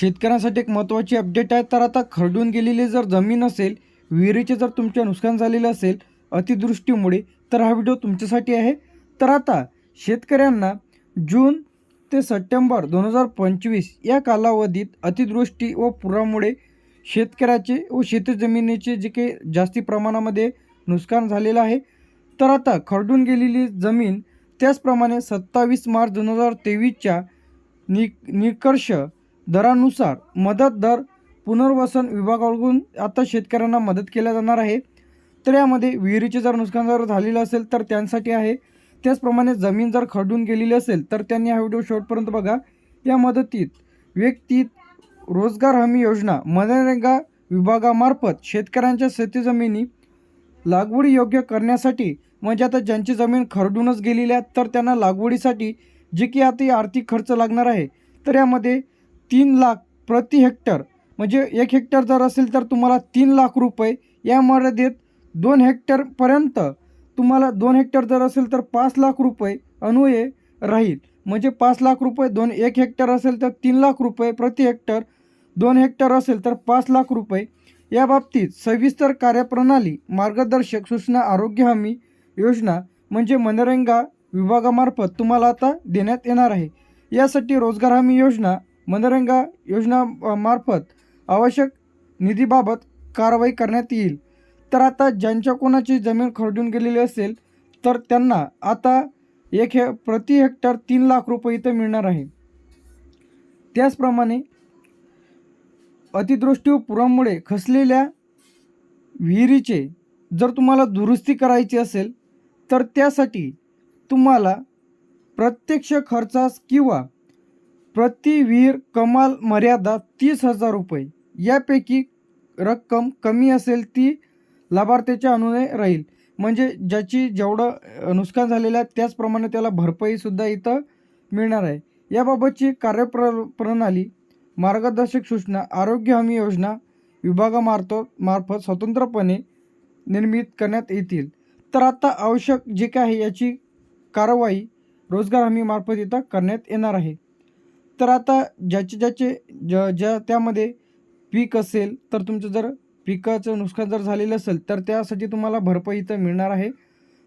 शेतकऱ्यांसाठी एक महत्त्वाची अपडेट आहे. तर आता खरडून गेलेली जर जमीन असेल विहिरीचे जर तुमचे नुकसान झालेलं असेल अतिदृष्टीमुळे तर हा व्हिडिओ तुमच्यासाठी आहे. तर आता शेतकऱ्यांना जून ते सप्टेंबर दोन हजार पंचवीस या कालावधीत अतिदृष्टी व पुरामुळे शेतकऱ्याचे व शेतजमिनीचे जे काही जास्ती प्रमाणामध्ये नुकसान झालेलं आहे. तर आता खरडून गेलेली जमीन त्याचप्रमाणे सत्तावीस मार्च दोन हजार तेवीसच्या नि निकर्ष दरानुसार मदत दर पुनर्वसन विभागाकडून आता शेतकऱ्यांना मदत केल्या जाणार आहे. तर यामध्ये विहिरीचे जर नुकसान जर झालेलं असेल तर त्यांसाठी आहे. त्याचप्रमाणे जमीन जर खरडून गेलेली असेल तर त्यांनी हा व्हिडिओ शेवटपर्यंत बघा. या मदतीत व्यक्ती रोजगार हमी योजना मनरेगा विभागामार्फत शेतकऱ्यांच्या शेतजमिनी लागवडी योग्य करण्यासाठी म्हणजे आता ज्यांची जमीन खरडूनच गेलेली आहे तर त्यांना लागवडीसाठी जे की आता आर्थिक खर्च लागणार आहे. तर यामध्ये तीन लाख प्रति हेक्टर. म्हणजे एक हेक्टर जर असेल तर तुम्हाला तीन लाख रुपये या मर्यादेत दोन हेक्टरपर्यंत तुम्हाला दोन हेक्टर जर असेल तर पाच लाख रुपये अन्वये राहील. म्हणजे पाच लाख रुपये दोन एक हेक्टर असेल तर तीन लाख रुपये प्रति हेक्टर. दोन हेक्टर असेल तर पाच लाख रुपये. या बाबतीत सविस्तर कार्यप्रणाली मार्गदर्शक सूचना आरोग्य हमी योजना म्हणजे मनरेंगा विभागामार्फत तुम्हाला आता देण्यात येणार आहे. यासाठी रोजगार हमी योजना मनरेगा योजना मार्फत आवश्यक निधीबाबत कारवाई करण्यात येईल. तर आता ज्यांच्या कोणाची जमीन खरडून गेलेली असेल तर त्यांना आता एक हे प्रति हेक्टर तीन लाख रुपये इथं मिळणार आहे. त्याचप्रमाणे अतिदृष्टी पुरामुळे खसलेल्या विहिरीचे जर तुम्हाला दुरुस्ती करायची असेल तर त्यासाठी तुम्हाला प्रत्यक्ष खर्चास किंवा प्रतिवीर कमाल मर्यादा तीस हजार रुपये. यापैकी रक्कम कमी असेल ती लाभार्थ्याच्या अनुने राहील. म्हणजे ज्याची जेवढं नुकसान झालेलं आहे त्याचप्रमाणे त्याला भरपाईसुद्धा इथं मिळणार आहे. याबाबतची कार्यप्र प्रणाली मार्गदर्शक सूचना आरोग्य हमी योजना विभागामार्फत मार्फत स्वतंत्रपणे निर्मित करण्यात येतील. तर आता आवश्यक जे काय आहे याची कारवाई रोजगार हमीमार्फत इथं करण्यात येणार आहे. तर आता ज्याचे ज्याचे ज्या ज्या त्यामध्ये पीक असेल तर तुमचं जर पिकाचं नुकसान जर झालेलं असेल तर त्यासाठी तुम्हाला भरपाई इथं मिळणार आहे.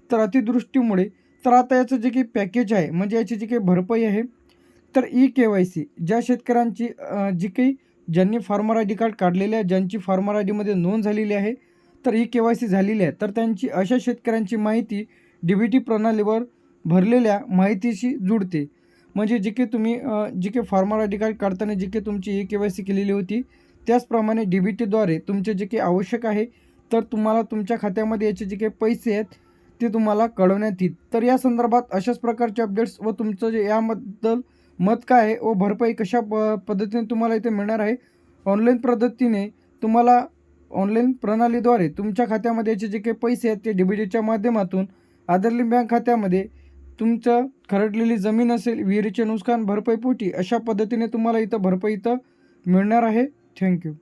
तर अतिदृष्टीमुळे तर आता याचं जे काही पॅकेज आहे म्हणजे याची जी काही भरपाई आहे तर ई के वाय सी ज्या शेतकऱ्यांची जी काही ज्यांनी फार्मर आय डी कार्ड काढलेले आहे ज्यांची फार्मर आय डीमध्ये नोंद झालेली आहे तर ई के वाय सी झालेली आहे तर त्यांची अशा शेतकऱ्यांची माहिती डी बी टी प्रणालीवर भरलेल्या माहितीशी जुळते म्हणजे जे की तुम्ही जे काही फार्मर काढताना जी की तुमची ई के वाय सी केलेली होती त्याचप्रमाणे डी बी टीद्वारे तुमचे जे काही आवश्यक आहे तर तुम्हाला तुमच्या खात्यामध्ये याचे जे काही पैसे आहेत ते तुम्हाला कळवण्यात येईल तर या संदर्भात अशाच प्रकारचे अपडेट्स व तुमचं जे याबद्दल मत काय आहे व भरपाई कशा प पद्धतीने तुम्हाला इथे मिळणार आहे ऑनलाईन पद्धतीने तुम्हाला ऑनलाईन प्रणालीद्वारे तुमच्या खात्यामध्ये याचे जे काही पैसे आहेत ते डी बी टीच्या माध्यमातून आदरली बँक खात्यामध्ये तुमचं खरडलेली जमीन असेल विहिरीचे नुकसान भरपाईपोटी अशा पद्धतीने तुम्हाला इथं भरपाई इथं मिळणार आहे. थँक्यू